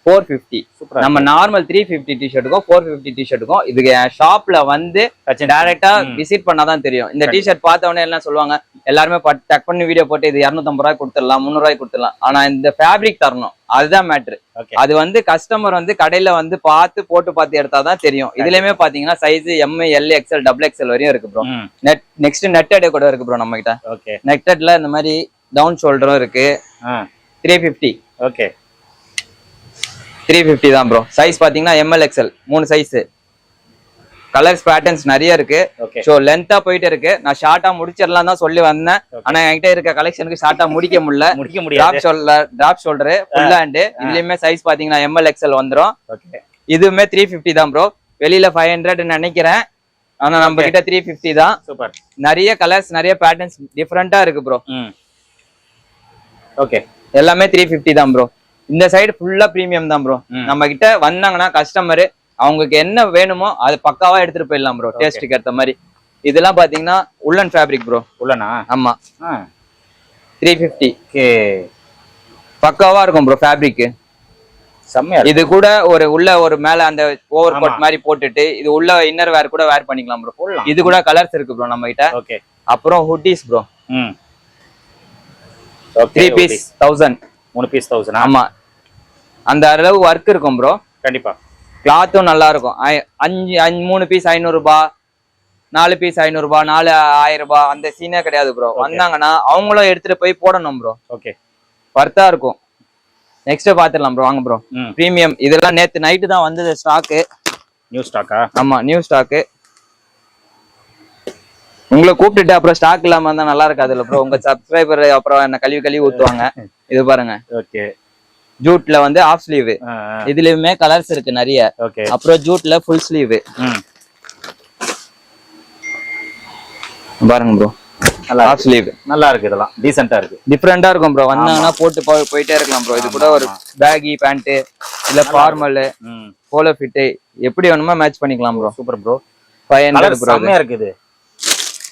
ஃபோர் ஃபிஃப்டி சூப்பரா நம்ம நார்மல் த்ரீ ஃபிஃப்டி டிஷர்ட்டுக்கும் ஃபோர் ஃபிஃப்டி டிஷர்ட்டுக்கும் இதுக்கு என் ஷாப்ல வந்து டைரக்டா. விசிட் பண்ணாதான் தெரியும். இந்த டிஷர்ட் பார்த்த உடனே என்ன சொல்லுவாங்க எல்லாருமே டக் பண்ணி வீடியோ போட்டு இது இரநூத்தம்பது ரூபாய் கொடுத்துடலாம் முந்நூறு ரூபாய் கொடுத்துடலாம். ஆனா இந்த ஃபேப்ரிக் தரணும். அதுதான் மேட்ரு அது வந்து கஸ்டமர் வந்து கடையில வந்து பார்த்து போட்டு பார்த்து எடுத்தாதான் தெரியும். இதுலயுமே பாத்தீங்கன்னா size M L XL double XL வரையும் இருக்கு ப்ரோ நெட் நெக்ஸ்ட் நெட்டட் கூட இருக்கு ப்ரோ நம்ம கிட்ட நெட்டட்ல இந்த மாதிரி டவுன் ஷோல்டரும் இருக்கு. Three fifty okay three fifty தான் ப்ரோ சைஸ் பாத்தீங்கன்னா எம்எல் எக்ஸ்எல் மூணு சைஸ் கலர்ஸ் பேட்டர்ன்ஸ் நிறைய இருக்கு. ஸோ லென்த்தா போயிட்டு இருக்கு. நான் ஷார்ட்டா முடிச்சிடலாம் தான் சொல்லி வந்தேன். ஆனா என்கிட்ட இருக்க கலெக்ஷனுக்கு ஷார்ட்டா முடிக்க முடியல. முடிக்க முடியாது. Shoulder drop shoulder full hand இதுலயுமே சைஸ் பாத்தீங்கன்னா எம்எல் எக்ஸ்எல் வந்துரும். ஓகே இதுவுமே த்ரீ ஃபிஃப்டி தான் ப்ரோ வெளியில ஃபைவ் ஹண்ட்ரட் நினைக்கிறேன். ஆனா நம்ம. கிட்ட த்ரீ ஃபிஃப்டி தான். சூப்பர் நிறைய கலர்ஸ் நிறைய பேட்டர்ன்ஸ் டிஃப்ரெண்டா இருக்கு ப்ரோ ஓகே எல்லாமே த்ரீ ஃபிஃப்டி தான் ப்ரோ இந்த சைடு ஃபுல்லா ப்ரீமியம் தான் ப்ரோ. நம்ம கிட்ட வந்தாங்கன்னா கஸ்டமர் அவங்களுக்கு என்ன வேணுமோ அது பக்காவா எடுத்துட்டு போயிடலாம் ப்ரோ டேஸ்ட்டுக்கு ஏத்த மாதிரி. இதெல்லாம் பாத்தீங்கன்னா உள்ளன் ஃபேப்ரிக் ப்ரோ உள்ளனா ஆமா. த்ரீ ஃபிஃப்டி பக்காவா இருக்கும் ப்ரோ ஃபேப்ரிக் செம்மையா இது கூட ஒரு உள்ள ஒரு மேல அந்த ஓவர் கோட். மாதிரி போட்டுட்டு இது உள்ள இன்னர் வேர் கூட வேர் பண்ணிக்கலாம் ப்ரோ இது கூட கலர்ஸ் இருக்கு ப்ரோ நம்ம கிட்ட ஓகே அப்புறம் hoodies bro three piece thousand மூணு பீஸ் தௌசண்ட் ஆமா. அந்த அளவு ஒர்க் இருக்கும் ப்ரோ கண்டிப்பா. கிளாத்தும் நல்லா இருக்கும் அஞ்சு அஞ்சு மூணு பீஸ் ஐநூறுபா நாலு பீஸ் ஐநூறுபா நாலு ஆயிரம் ரூபாய் அந்த சீனே கிடையாது ப்ரோ வந்தாங்கன்னா அவங்களும் எடுத்துட்டு போய் போடணும் ப்ரோ ஓகே வர்த்தா இருக்கும். நெக்ஸ்ட் பாத்துடலாம் ப்ரோ வாங்க ப்ரோ ப்ரீமியம் இதெல்லாம் நேத்து நைட்டு தான் வந்தது ஸ்டாக்கு நியூ ஸ்டாக்கா ஆமா நியூ ஸ்டாக்கு உங்களை கூப்பிட்டுட்டு அப்புறம் ஸ்டாக் இல்லாம இருந்தா நல்லா இருக்காதுல்ல ப்ரோ உங்க சப்ஸ்கிரைபர் அப்புறம் என்ன கழுவி கழுவி ஊத்துவாங்க. இது பாருங்க. ஓகே ஜூட்ல வந்து ஆஃப் ஸ்லீவ் இதுலயுமே கலர்ஸ் இருக்கு நிறைய. ஓகே. அப்புறம் ஜூட்ல ஃபுல் ஸ்லீவ் பாருங்க ப்ரோ நல்லா ஆஃப் ஸ்லீவ் நல்லா இருக்கு இதெல்லாம். டீசெண்டா இருக்கு. டிஃப்ரெண்டா இருக்கும் ப்ரோ வந்தாங்கன்னா போட்டு போயிட்டே இருக்கலாம் ப்ரோ இது கூட ஒரு பேகி பேண்ட் இல்ல ஃபார்மல் போலோ ஃபிட் எப்படி வேணுமோ மேட்ச் பண்ணிக்கலாம் bro super bro five hundred bro இருக்குது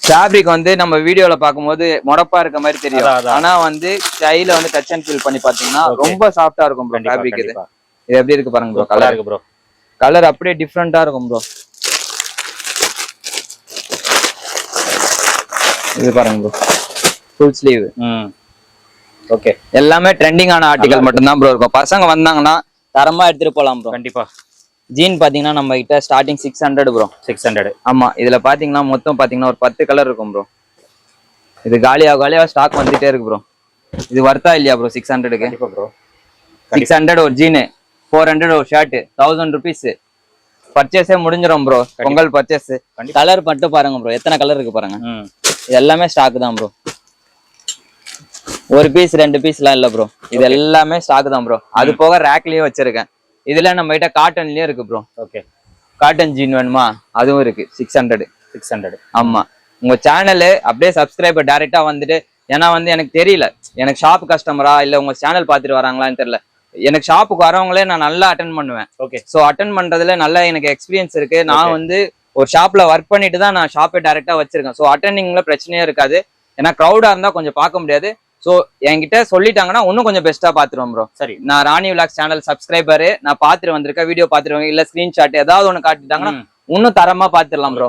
ஃபேப்ரிக் வந்து நம்ம வீடியோல பார்க்கும்போது முடப்பா இருக்க மாதிரி தெரியும். ஆனா வந்து கையில வந்து டச் அண்ட் ஃபீல் பண்ணி பாத்தீங்கன்னா. ரொம்ப சாஃப்டா இருக்கும் ப்ரோ ஃபேப்ரிக் இது. இது எப்படி இருக்கு பாருங்க ப்ரோ கலர் இருக்கு ப்ரோ கலர் அப்படியே டிஃப்ரெண்டா இருக்கும் ப்ரோ இது பாருங்க ப்ரோ ஃபுல் ஸ்லீவ் ஓகே எல்லாமே ட்ரெண்டிங்கான ஆர்டிகல் மட்டும்தான் ப்ரோ இருக்கும். பசங்க வந்தாங்கன்னா தரமா எடுத்துட்டு போலாம் ப்ரோ கண்டிப்பா. ஜீன் பாத்தீங்கன்னா நம்ம கிட்ட starting six hundred bro six hundred ஆமா இதுல பாத்தீங்கன்னா மொத்தம் பாத்தீங்கன்னா ஒரு பத்து கலர் இருக்கும் ப்ரோ இது காலியா காலியா ஸ்டாக் வந்துட்டே இருக்கு ப்ரோ இது வர்த்தா இல்லையா ப்ரோ சிக்ஸ் ஹண்ட்ரடுக்கு ப்ரோ சிக்ஸ் ஹண்ட்ரட் ஒரு ஜீனு ஃபோர் ஹண்ட்ரட் ஒரு ஷர்ட் தௌசண்ட் ருபீஸ் பர்ச்சேஸே முடிஞ்சிடும் ப்ரோ பொங்கல் பர்ச்சேஸ். கலர் மட்டும் பாருங்க ப்ரோ எத்தனை கலர் இருக்கு பாருங்க. இது எல்லாமே ஸ்டாக் தான் ப்ரோ ஒரு பீஸ் ரெண்டு பீஸ்லாம் இல்ல ப்ரோ இது எல்லாமே ஸ்டாக் தான் ப்ரோ அது போக ரேக்லயும் வச்சிருக்கேன். இதுல நம்ம கிட்ட காட்டன்லயும் இருக்கு ப்ரோ ஓகே காட்டன் ஜீன் வேணுமா? அதுவும் இருக்கு சிக்ஸ் ஹண்ட்ரட் சிக்ஸ் ஹண்ட்ரட் ஆமா. உங்க சேனலு அப்படியே சப்ஸ்கிரைபர் டைரக்டா வந்துட்டு ஏன்னா வந்து எனக்கு தெரியல. எனக்கு ஷாப் கஸ்டமரா இல்ல உங்க சேனல் பார்த்துட்டு வராங்களான்னு தெரியல. எனக்கு ஷாப்புக்கு வரவங்களே நான் நல்லா அட்டன் பண்ணுவேன். ஓகே ஸோ அட்டன் பண்றதுல நல்ல எனக்கு எக்ஸ்பீரியன்ஸ் இருக்கு. நான் வந்து ஒரு ஷாப்ல ஒர்க் பண்ணிட்டு தான் நான் ஷாப்பை டைரக்டா வச்சிருக்கேன். ஸோ அட்டெண்டிங்ல பிரச்சனையே இருக்காது. ஏன்னா க்ரௌடா இருந்தா கொஞ்சம் பார்க்க முடியாது. ஸோ என்கிட்ட சொல்லிட்டாங்கன்னா இன்னும் கொஞ்சம் பெஸ்டா பாத்துருவோம் ப்ரோ சரி நான் ராணி விலாக் சேனல் சப்ஸ்கிரைபரு நான் பாத்துட்டு வந்திருக்கேன் வீடியோ பாத்துருவாங்க இல்ல ஸ்கிரீன்ஷாட் ஏதாவது ஒண்ணு காட்டிட்டாங்கன்னா. இன்னும் தரமா பாத்துடலாம் ப்ரோ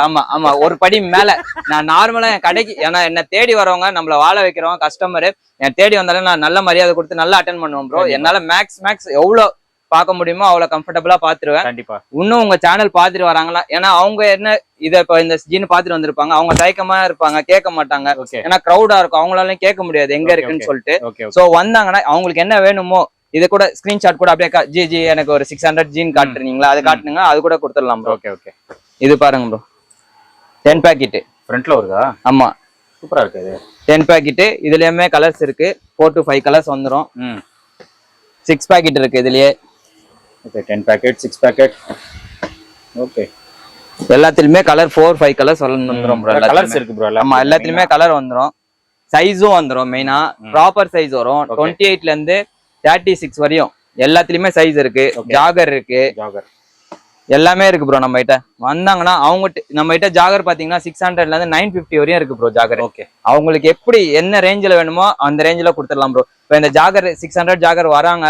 ஆமா ஆமா ஒரு படி மேல. நான் நார்மலா என் கடைக்கு ஏன்னா என்ன தேடி வரவங்க நம்மள வாழ வைக்கிறவங்க கஸ்டமர் என் தேடி வந்தாலும் நான் நல்ல மரியாதை கொடுத்து நல்லா அட்டன் பண்ணுவேன் ப்ரோ. என்னால மேக்ஸ் மேக்ஸ் எவ்வளவு பார்க்க முடியுமோ அவ்வளவு கம்ஃபர்டபுளா பாத்துருவேன் கண்டிப்பா. இன்னும் உங்க சேனல் பாத்துட்டு வராங்களா? ஏன்னா அவங்க என்ன இத இப்ப இந்த ஜீன் பாத்துட்டு வந்திருப்பாங்க. அவங்க தயக்கமா இருப்பாங்க கேட்க மாட்டாங்க. ஏன்னா க்ரௌடா இருக்கும். அவங்களாலையும் கேட்க முடியாது. எங்க இருக்குன்னு. சொல்லிட்டு. சோ வந்தாங்கன்னா அவங்களுக்கு என்ன வேணுமோ இது கூட ஸ்கிரீன்ஷாட் கூட அப்படியே ஜி ஜி எனக்கு ஒரு சிக்ஸ் ஹண்ட்ரட் ஜீன் காட்டுறீங்களா? அது காட்டுனுங்க அது கூட கொடுத்துடலாம் ப்ரோ ஓகே ஓகே இது பாருங்க ப்ரோ டென் பேக்கெட் ஃப்ரண்ட்ல வருதா? ஆமா. சூப்பரா இருக்கு இது. டென் பேக்கெட் இதுலயுமே கலர்ஸ் இருக்கு. ஃபோர் டு ஃபைவ் கலர்ஸ் வந்துரும். ம். சிக்ஸ் பேக்கெட் இருக்கு இதுலயே. Okay ten pocket six pocket okay எல்லாத்துலயுமே கலர் ஃபோர் ஃபைவ் கலர்ஸ் வந்துரும் ப்ரோ கலர்ஸ் இருக்கு ப்ரோ ஆமா எல்லாத்துலயுமே கலர் வந்துரும். சைஸும் வந்துரும் மெயினா ப்ராப்பர் சைஸ் வரும். டுவெண்ட்டி எயிட்ல இருந்து தேர்ட்டி சிக்ஸ் வரையும். எல்லாத்துலயுமே சைஸ் இருக்கு. ஜாகர் இருக்கு. ஜாகர் எல்லாமே இருக்கு ப்ரோ நம்ம கிட்ட வந்தாங்கன்னா அவங்க நம்ம கிட்ட ஜாகர் பாத்தீங்கன்னா சிக்ஸ் ஹண்ட்ரட்ல இருந்து நைன் பிப்டி வரையும் இருக்கு ப்ரோ ஜாகர் ஓகே அவங்களுக்கு எப்படி என்ன ரேஞ்சில் வேணுமோ அந்த ரேஞ்சில் கொடுத்துடலாம் ப்ரோ இப்போ இந்த ஜாகர் சிக்ஸ் ஹண்ட்ரட் ஜாகர் வராங்க.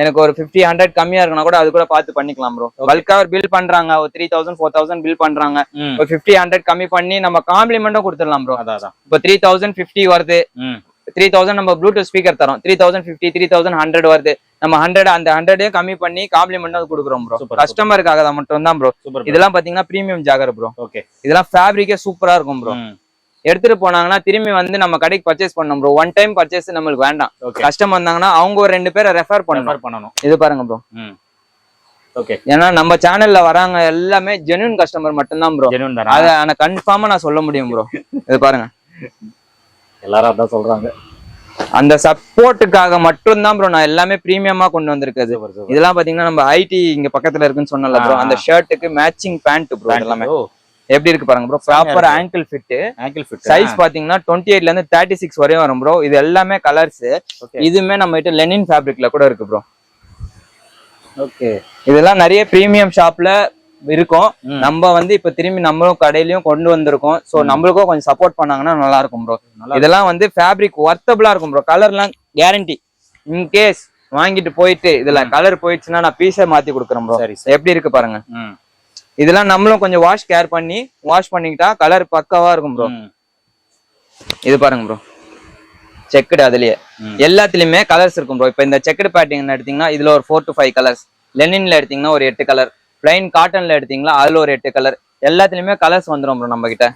எனக்கு ஒரு ஃபிஃப்டி ஹண்ட்ரட் கம்மியா இருக்குன்னா கூட அது கூட பார்த்து பண்ணிக்கலாம் ப்ரோ பல்கா பில் பண்றாங்க. ஒரு three thousand four thousand bill பண்றாங்க. ஒரு ஃபிஃப்டி ஹண்ட்ரட் கம்மி பண்ணி நம்ம காம்ப்ளிமெண்ட்டும் கொடுத்துடலாம் ப்ரோ அதான் இப்போ த்ரீ தௌசண்ட் ஃபிஃப்டி வருது. த்ரீ தௌசண்ட் நம்ம ப்ளூடூத் ஸ்பீக்கர் தரோம். Three thousand fifty three thousand hundred வருது. நம்ம ஹண்ட்ரட் அந்த ஹண்ட்ரடே கம்மி பண்ணி காம்ப்ளிமெண்ட்டும் கொடுக்குறோம் ப்ரோ கஸ்டமருக்காக தான் மட்டும் தான் ப்ரோ இதெல்லாம் பாத்தீங்கன்னா ப்ரீமியம் ஜாகர் ப்ரோ ஓகே இதெல்லாம் ஃபேப்ரிக்கே சூப்பரா இருக்கும் ப்ரோ எடுத்துட்டு போனாங்கன்னா திரும்பி வந்து நம்ம கடைக்கு பர்ச்சேஸ் பண்ணோம் ப்ரோ ஒன் டைம் பர்ச்சேஸ் நம்மளுக்கு வேண்டாம். கஸ்டமர் வந்தாங்கன்னா அவங்க ஒரு ரெண்டு பேரை ரெஃபர் பண்ணணும். பண்ணணும். இது பாருங்க ப்ரோ ஓகே ஏன்னா நம்ம சேனல்ல வராங்க எல்லாமே ஜெனுவன் கஸ்டமர் மட்டும்தான் ப்ரோ ஜெனுவன் தானா? அத ஆனா கன்ஃபார்மா நான் சொல்ல முடியும் ப்ரோ இது பாருங்க. எல்லாரும் அதான் சொல்றாங்க. அந்த சப்போர்ட்டுக்காக மட்டும்தான் ப்ரோ நான் எல்லாமே பிரீமியமா கொண்டு வந்திருக்குது இதெல்லாம் பாத்தீங்கன்னா நம்ம ஐடி இங்க பக்கத்துல இருக்குன்னு சொன்னல ப்ரோ. அந்த ஷர்ட்டுக்கு மேட்சிங் பேண்ட் ப்ரோ எல்லாமே எப்படி இருக்கு பாருங்க bro proper. Ankle fit ankle fit size பாத்தீங்கன்னா டுவெண்ட்டி எயிட்ல இருந்து தேர்ட்டி சிக்ஸ் வரையும் வரும் ப்ரோ இது எல்லாமே கலர்ஸ் ஓகே இதுவுமே நம்ம கிட்ட லெனின் ஃபேப்ரிக்ல கூட இருக்கு ப்ரோ ஓகே இதெல்லாம் நிறைய பிரீமியம் ஷாப்ல இருக்கும். நம்ம வந்து இப்ப திரும்பி நம்மளும் கடையிலயும் கொண்டு வந்திருக்கோம். சோ நம்மளுக்கும் கொஞ்சம் சப்போர்ட் பண்ணாங்கன்னா நல்லா இருக்கும் ப்ரோ இதெல்லாம் வந்து ஃபேப்ரிக் ஒர்த்தபிளா இருக்கும் ப்ரோ கலர்லாம் கேரண்டி இன்கேஸ் வாங்கிட்டு போயிட்டு இதுல கலர் போயிடுச்சுன்னா நான் பீஸை மாத்தி கொடுக்குறேன் ப்ரோ எப்படி இருக்கு பாருங்க. இதெல்லாம் நம்மளும் கொஞ்சம் வாஷ் கேர் பண்ணி வாஷ் பண்ணிக்கிட்டா கலர் பக்காவா இருக்கும் ப்ரோ. இது பாருங்க ப்ரோ செக்குடு அதுலயே. எல்லாத்துலயுமே கலர்ஸ் இருக்கும் ப்ரோ இப்போ இந்த செக்குடு பேட்டிங் எடுத்தீங்கன்னா இதுல ஒரு ஃபோர் டு ஃபைவ் கலர்ஸ் லெனின்ல எடுத்தீங்கன்னா ஒரு எட்டு கலர் பிளைன் காட்டன்ல எடுத்தீங்களா அதுல ஒரு எட்டு கலர் எல்லாத்துலயுமே கலர்ஸ் வந்துரும் ப்ரோ நம்ம கிட்ட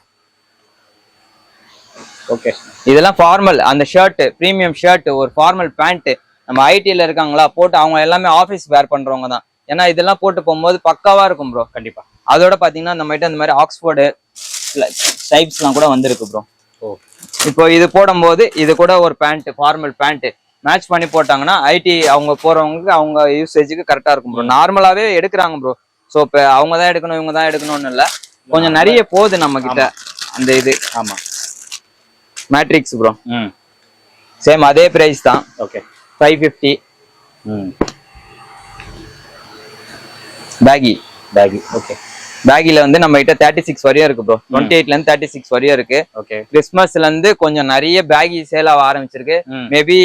ஓகே இதெல்லாம் ஃபார்மல் அந்த ஷர்ட் பிரீமியம் ஷர்ட் ஒரு ஃபார்மல் பேண்ட் நம்ம ஐடில இருக்காங்களா போட்டு அவங்க எல்லாமே ஆஃபீஸ் வேர் பண்றவங்க தான் ஏன்னா இதெல்லாம் போட்டு போகும்போது பக்காவா இருக்கும் ப்ரோ கண்டிப்பா. அதோட பாத்தீங்கன்னா நம்ம கிட்ட இந்த மாதிரி ஆக்ஸ்போர்டு டைப்ஸ்லாம் கூட வந்திருக்கு ப்ரோ இப்போ இது போடும்போது இது கூட ஒரு பேண்ட் ஃபார்மல் பேண்ட் மேட்ச் பண்ணி போட்டாங்கன்னா ஐடி அவங்க போறவங்களுக்கு அவங்க யூசேஜுக்கு கரெக்டா இருக்கும் ப்ரோ நார்மலாவே எடுக்கிறாங்க ப்ரோ ஸோ இப்போ அவங்க தான் எடுக்கணும் இவங்க தான் எடுக்கணும்னு இல்லை. கொஞ்சம் நிறைய போகுது நம்ம கிட்ட அந்த இது. ஆமா. மேட்ரிக்ஸ் ப்ரோ ம். சேம் அதே பிரைஸ் தான். ஓகே ஃபைவ் ஃபிஃப்டி ம். பேகி பேகி ஓகே பேகில வந்து நம்ம கிட்ட தேர்ட்டி சிக்ஸ் வரையும் இருக்கு ப்ரோ டுவெண்ட்டி எயிட்ல இருந்து தேர்ட்டி சிக்ஸ் வரையும் இருக்கு. ஓகே கிறிஸ்மஸ்ல இருந்து கொஞ்சம் நிறைய பேகி சேல் ஆக ஆரம்பிச்சிருக்கு. மேபி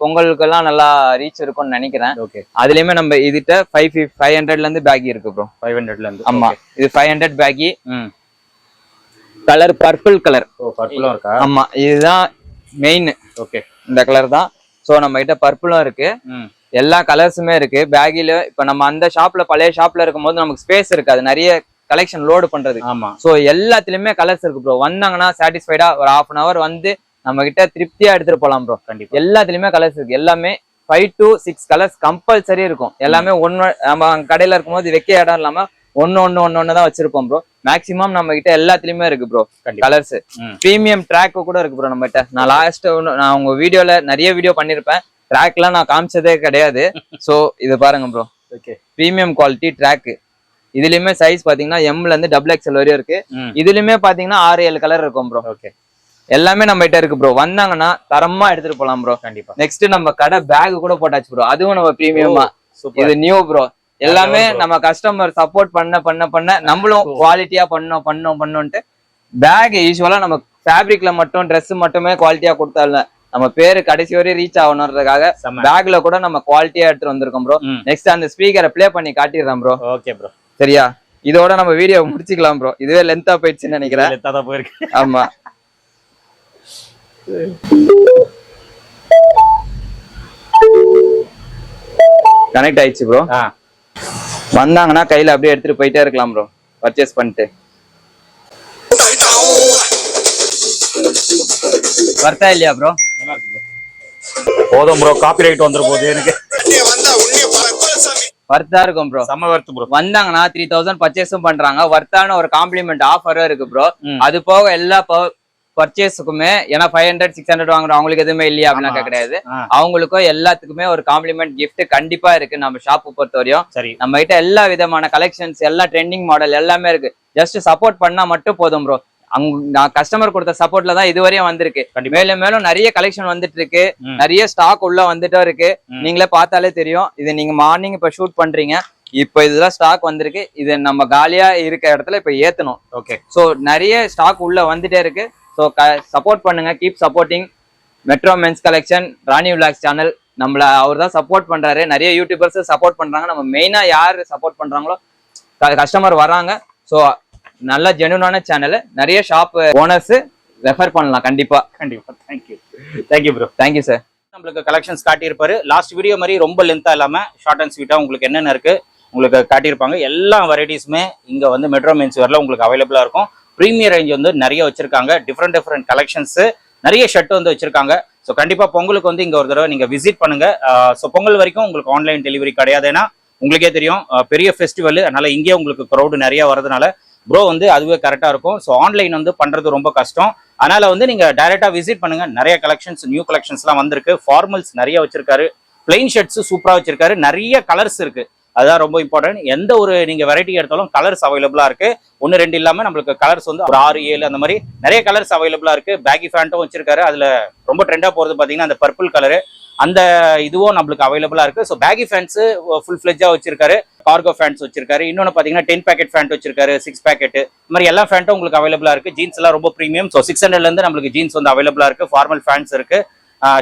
பொங்கலுக்கெல்லாம் நல்லா ரீச் இருக்கும்னு நினைக்கிறேன். ஓகே அதுலயுமே நம்ம இதுகிட்ட ஃபைவ் ஃபைவ் ஹண்ட்ரட்ல இருந்து பேகி இருக்கு ப்ரோ ஃபைவ் ஹண்ட்ரட்ல இருந்து. ஆமா. இது five hundred baggy colour purple colour பர்பிளும் இருக்கா? ஆமா. இதுதான் மெயின் ஓகே இந்த கலர் தான். சோ நம்ம கிட்ட பர்பிளும் இருக்கு எல்லா கலர்ஸுமே இருக்கு. பேகில இப்ப நம்ம அந்த ஷாப்ல பழைய ஷாப்ல இருக்கும்போது நமக்கு ஸ்பேஸ் இருக்காது. நிறைய கலெக்ஷன் லோடு பண்றது. ஆமா. சோ எல்லாத்துலயுமே கலர்ஸ் இருக்கு ப்ரோ வந்தாங்கன்னா சாட்டிஸ்ஃபைடா ஒரு ஹாஃப் அன் அவர் வந்து நம்ம கிட்ட திருப்தியா எடுத்துட்டு போலாம் ப்ரோ கண்டிப்பா. எல்லாத்துலயுமே கலர்ஸ் இருக்கு. எல்லாமே five to six colours compulsory இருக்கும். எல்லாமே ஒன்னு நம்ம அங்க கடையில இருக்கும்போது வைக்க இடம் இல்லாம ஒன்னு ஒன்னு ஒன்னு ஒன்னு தான் வச்சிருப்போம் ப்ரோ மேக்ஸிமம் நம்ம கிட்ட எல்லாத்துலயுமே இருக்கு ப்ரோ கலர்ஸ் ப்ரீமியம் ட்ராக் கூட இருக்கு ப்ரோ நம்ம கிட்ட நான் லாஸ்ட் நான் உங்க வீடியோல நிறைய வீடியோ பண்ணிருப்பேன். ட்ராக்லாம் நான் காமிச்சதே கிடையாது. சோ இது பாருங்க bro okay premium quality track இதுலயுமே சைஸ் பாத்தீங்கன்னா எம்ல இருந்து டபுள் எக்ஸ்எல் வரையும் இருக்கு. இதுலயுமே பாத்தீங்கன்னா ஆறு ஏழு கலர் இருக்கும் ப்ரோ ஓகே எல்லாமே நம்ம கிட்ட இருக்கு ப்ரோ வந்தாங்கன்னா தரமா எடுத்துட்டு போலாம் ப்ரோ கண்டிப்பா. நெக்ஸ்ட் நம்ம கடை பேக் கூட போட்டாச்சு ப்ரோ அதுவும் நம்ம பிரீமியமா இது நியூ ப்ரோ எல்லாமே. நம்ம கஸ்டமர் சப்போர்ட் பண்ண பண்ண பண்ண நம்மளும் குவாலிட்டியா பண்ணோம் பண்ணோம் பண்ணோம்ட்டு பேக் யூஸ்வலா நம்ம ஃபேப்ரிக்ல மட்டும் Dress மட்டுமே குவாலிட்டியா கொடுத்தால நம்ம பேரு கடைசி வரையும் ரீச் ஆகணுன்றதுக்காக செம்ம. பேக்ல கூட நம்ம குவாலிட்டியா எடுத்துட்டு வந்திருக்கோம் ப்ரோ நெக்ஸ்ட் அந்த ஸ்பீக்கரை ப்ளே பண்ணி காட்டிடுறேன் ப்ரோ ஓகே ப்ரோ சரியா? இதோட நம்ம வீடியோ முடிச்சுக்கலாம் ப்ரோ இதுவே லென்த்தா போயிடுச்சுன்னு நினைக்கிறேன். லெத்தா போயிருக்கு. ஆமா. கனெக்ட் ஆயிடுச்சு ப்ரோ வந்தாங்கன்னா கையில அப்படியே எடுத்துட்டு போயிட்டே இருக்கலாம் ப்ரோ பர்ச்சேஸ் பண்ணிட்டு. வர்த்தா இல்லையா ப்ரோ நல்லா இருக்கு bro. போதும் ப்ரோ காப்பி ரைட் வந்துரு போகுது எனக்கு வர்த்தா இருக்கும் ப்ரோ செம்ம வருத்து ப்ரோ வந்தாங்கன்னா த்ரீ தௌசண்ட் பர்ச்சேஸும் பண்றாங்க. வர்த்தான ஒரு காம்ப்ளிமெண்ட் ஆஃபரும் இருக்கு ப்ரோ. அது போக எல்லா பர்ச்சேஸுக்குமே ஏன்னா ஃபைவ் ஹண்ட்ரட் சிக்ஸ் ஹண்ட்ரட் வாங்குறோம் அவங்களுக்கு எதுவுமே இல்லையா அப்படின்னா கிடையாது. அவங்களுக்கும் எல்லாத்துக்குமே ஒரு காம்ப்ளிமெண்ட் gift கண்டிப்பா இருக்கு நம்ம ஷாப்பு பொறுத்த வரையும் சரி. நம்ம கிட்ட எல்லா விதமான கலெக்ஷன்ஸ் எல்லா ட்ரெண்டிங் மாடல் எல்லாமே இருக்கு. ஜஸ்ட் சப்போர்ட் பண்ணா மட்டும் போதும் ப்ரோ அங்க நான் கஸ்டமர் கொடுத்த சப்போர்ட்ல தான் இதுவரையும் வந்திருக்கு. மேலும் மேலும் நிறைய கலெக்ஷன் வந்துட்டு இருக்கு. நிறைய ஸ்டாக் உள்ள வந்துட்டும் இருக்கு. நீங்களே பார்த்தாலே தெரியும். இது நீங்க மார்னிங் இப்ப ஷூட் பண்றீங்க. இப்போ இதெல்லாம் ஸ்டாக் வந்திருக்கு. இது நம்ம காலியா இருக்க இடத்துல இப்ப ஏத்தணும். ஓகே ஸோ நிறைய ஸ்டாக் உள்ள வந்துட்டே இருக்கு. ஸோ சப்போர்ட் பண்ணுங்க. Keep supporting metro men's collection Rani vlogs channel நம்மள அவர் தான் சப்போர்ட் பண்றாரு. நிறைய யூடியூபர்ஸ் சப்போர்ட் பண்றாங்க. நம்ம மெயினா யார் சப்போர்ட் பண்றாங்களோ கஸ்டமர் வராங்க. ஸோ நல்ல ஜெனுனான சேனல் நிறைய ஷாப் ஓனர்ஸ் ரெஃபர் பண்ணலாம் கண்டிப்பா. கண்டிப்பா. Thank you thank you bro thank you sir நம்மளுக்கு கலெக்ஷன்ஸ் காட்டியிருப்பாரு. லாஸ்ட் வீடியோ மாதிரி ரொம்ப லென்த்தா இல்லாம ஷார்ட் அண்ட் ஸ்வீட்டா உங்களுக்கு என்னென்ன இருக்கு உங்களுக்கு காட்டியிருப்பாங்க. எல்லா வெரைட்டிஸுமே இங்க வந்து மெட்ரோ மென்ஸ் வேர்ல உங்களுக்கு அவைலபிளா இருக்கும். ப்ரீமியர் ரேஞ்ச் வந்து நிறைய வச்சிருக்காங்க. டிஃப்ரெண்ட் டிஃப்ரெண்ட் கலெக்ஷன்ஸ் நிறைய ஷர்ட் வந்து வச்சிருக்காங்க. ஸோ கண்டிப்பா பொங்கலுக்கு வந்து இங்க ஒரு தடவை நீங்க விசிட் பண்ணுங்க. ஸோ பொங்கல் வரைக்கும் உங்களுக்கு ஆன்லைன் டெலிவரி கிடையாது. ஏன்னா உங்களுக்கே தெரியும் பெரிய ஃபெஸ்டிவல் அதனால இங்கேயே உங்களுக்கு க்ரௌடு நிறைய வரதுனால ப்ரோ வந்து அதுவே கரெக்டாக இருக்கும். ஸோ ஆன்லைன் வந்து பண்ணுறது ரொம்ப கஷ்டம். அதனால வந்து நீங்கள் டைரெக்டாக விசிட் பண்ணுங்க. நிறைய கலெக்ஷன்ஸ் நியூ கலெக்ஷன்ஸ்லாம் வந்திருக்கு. ஃபார்மல்ஸ் நிறைய வச்சிருக்காரு. பிளெயின் ஷர்ட்ஸு சூப்பராக வச்சிருக்காரு. நிறைய கலர்ஸ் இருக்கு. அதுதான் ரொம்ப இம்பார்ட்டன்ட் எந்த ஒரு நீங்க வெரைட்டி எடுத்தாலும் கலர்ஸ் அவைலபிளா இருக்கு. ஒன்று ரெண்டு இல்லாம நம்மளுக்கு கலர்ஸ் வந்து ஒரு ஆறு ஏழு அந்த மாதிரி நிறைய கலர்ஸ் அவைலபிளா இருக்கு. பேக்கி ஃபேண்ட்டும் வச்சிருக்காரு. அதுல ரொம்ப ட்ரெண்டாக போறது பாத்தீங்கன்னா அந்த பர்பிள் கலரு அந்த இதுவும் நம்மளுக்கு அவைலபிளா இருக்கு. ஸோ பேகி ஃபேன்ஸ் ஃபுல் ஃபிளெஜ்ஜா வச்சிருக்காரு. கார்கோ ஃபேன்ஸ் வச்சிருக்காரு. இன்னொன்று பார்த்தீங்கன்னா டென் பேக்கெட் ஃபேண்ட் வச்சிருக்காரு சிக்ஸ் பேக்கெட் இந்த மாதிரி எல்லா ஃபேண்ட்டும் உங்களுக்கு அவைலபிளா இருக்கு. ஜீன்ஸ் எல்லாம் ரொம்ப ப்ரீமியம் ஸோ சிக்ஸ் ஹண்ட்ரட்லேருந்து நம்மளுக்கு ஜீன்ஸ் வந்து அவைலபிளா இருக்கு. ஃபார்மல் ஃபேன்ஸ் இருக்கு.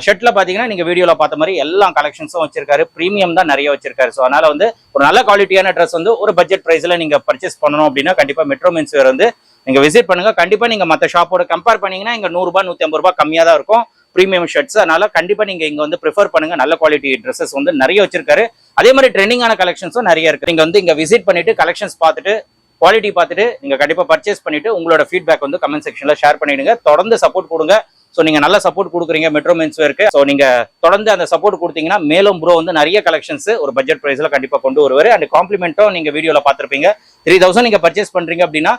ஷர்ட்ல பாத்தீங்கன்னா நீங்க வீடியோல பார்த்த மாதிரி எல்லா கலெக்ஷன்ஸும் வச்சிருக்காரு. ப்ரீமியம் தான் நிறைய வச்சிருக்காரு. ஸோ அதனால வந்து ஒரு நல்ல குவாலிட்டியான ட்ரெஸ் வந்து ஒரு பட்ஜெட் ப்ரைஸ்ல நீங்க பர்ச்சேஸ் பண்ணணும் அப்படின்னா கண்டிப்பா மெட்ரோ மென்ஸ்வேர் வந்து நீங்க விசிட் பண்ணுங்க. கண்டிப்பா நீங்க மற்ற ஷாப்போட கம்பேர் பண்ணீங்கன்னா இங்க நூறு ரூபாய் நூத்தி ஐம்பது ரூபாய் கம்மியா தான் இருக்கும். ப்ரீமியம் ஷர்ட்ஸ் அதனால கண்டிப்பா நீங்க இங்க வந்து ப்ரிஃபர் பண்ணுங்க. நல்ல குவாலிட்டி ட்ரெஸ்ஸஸ் வந்து நிறைய வச்சிருக்காரு. அதே மாதிரி ட்ரெண்டிங்கான கலெக்ஷன்ஸும் நிறைய இருக்கு. நீங்க வந்து இங்க விசிட் பண்ணிட்டு கலெக்ஷன்ஸ் பார்த்துட்டு குவாலிட்டி பார்த்துட்டு நீங்க கண்டிப்பா பர்ச்சேஸ் பண்ணிட்டு உங்களோட ஃபீட்பேக் வந்து கமெண்ட் செக்ஷன்ல ஷேர் பண்ணிடுங்க. தொடர்ந்து சப்போர்ட் கொடுங்க. ஸோ நீங்க நல்ல சப்போர்ட் கொடுக்குறீங்க. மெட்ரோ மென்ஸ்வேருக்கு ஸோ நீங்க தொடர்ந்து அந்த சப்போர்ட் கொடுத்தீங்கன்னா மேலும் ப்ரோ வந்து நிறைய கலெக்ஷன்ஸ் ஒரு பட்ஜெட் ப்ரைஸில் கண்டிப்பா கொண்டு வருவாரு. அண்ட் காம்ப்ளிமெண்ட்டும் நீங்க வீடியோல பார்த்துருப்பீங்க. த்ரீ தௌசண்ட் நீங்க பர்ச்சேஸ் பண்றீங்க அப்படின்னா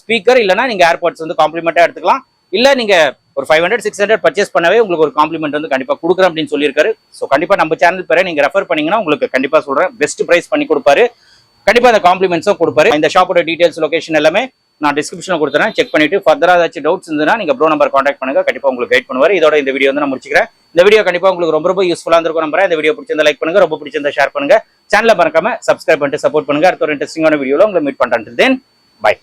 ஸ்பீக்கர் இல்லைனா நீங்க ஏர்பாட்ஸ் வந்து காம்ப்ளிமெண்ட்டாக எடுத்துக்கலாம். இல்ல நீங்க ஒரு five hundred six hundred purchase பண்ணவே உங்களுக்கு ஒரு காம்ப்ளிமெண்ட் வந்து கண்டிப்பாக கொடுக்குறேன் அப்படின்னு சொல்லியிருக்காரு. ஸோ கண்டிப்பாக நம்ம சேனல் பேரை நீங்கள் ரெஃபர் பண்ணீங்கன்னா உங்களுக்கு கண்டிப்பாக சொல்றேன். பெஸ்ட் ப்ரைஸ் பண்ணி கொடுப்பாரு. கண்டிப்பாக அந்த காம்ப்ளிமெண்ட்ஸும் கொடுப்பாரு. இந்த ஷாப்போட டீட்டெயில்ஸ் லொகேஷன் எல்லாமே நான் டிஸ்கிரிப்ஷனில் கொடுத்துறேன். செக் பண்ணிட்டு ஃபர்தரா ஏதாச்சும் டவுட்ஸ் இருந்ததுன்னா நீங்கள் ப்ரோ நம்பர் காண்டாக்ட் பண்ணுங்க. கண்டிப்பாக உங்களுக்கு கைட் பண்ணுவார். இதோட இந்த வீடியோ வந்து நான் முடிச்சிக்கிறேன். இந்த வீடியோ கண்டிப்பாக உங்களுக்கு ரொம்ப ரொம்ப யூஸ்ஃபுல்லாக இருந்திருக்கும் நம்புறேன். இந்த வீடியோ பிடிச்சிருந்தா லைக் பண்ணுங்க. ரொம்ப பிடிச்சிருந்தா ஷேர் பண்ணுங்க. சேனலை மறக்காம சப்ஸ்கிரைப் பண்ணிட்டு சப்போர்ட் பண்ணுங்க. அடுத்த ஒரு இன்ட்ரெஸ்டிங்கான வீடியோவில் உங்களை மீட் பண்ணுறேன் தென் பை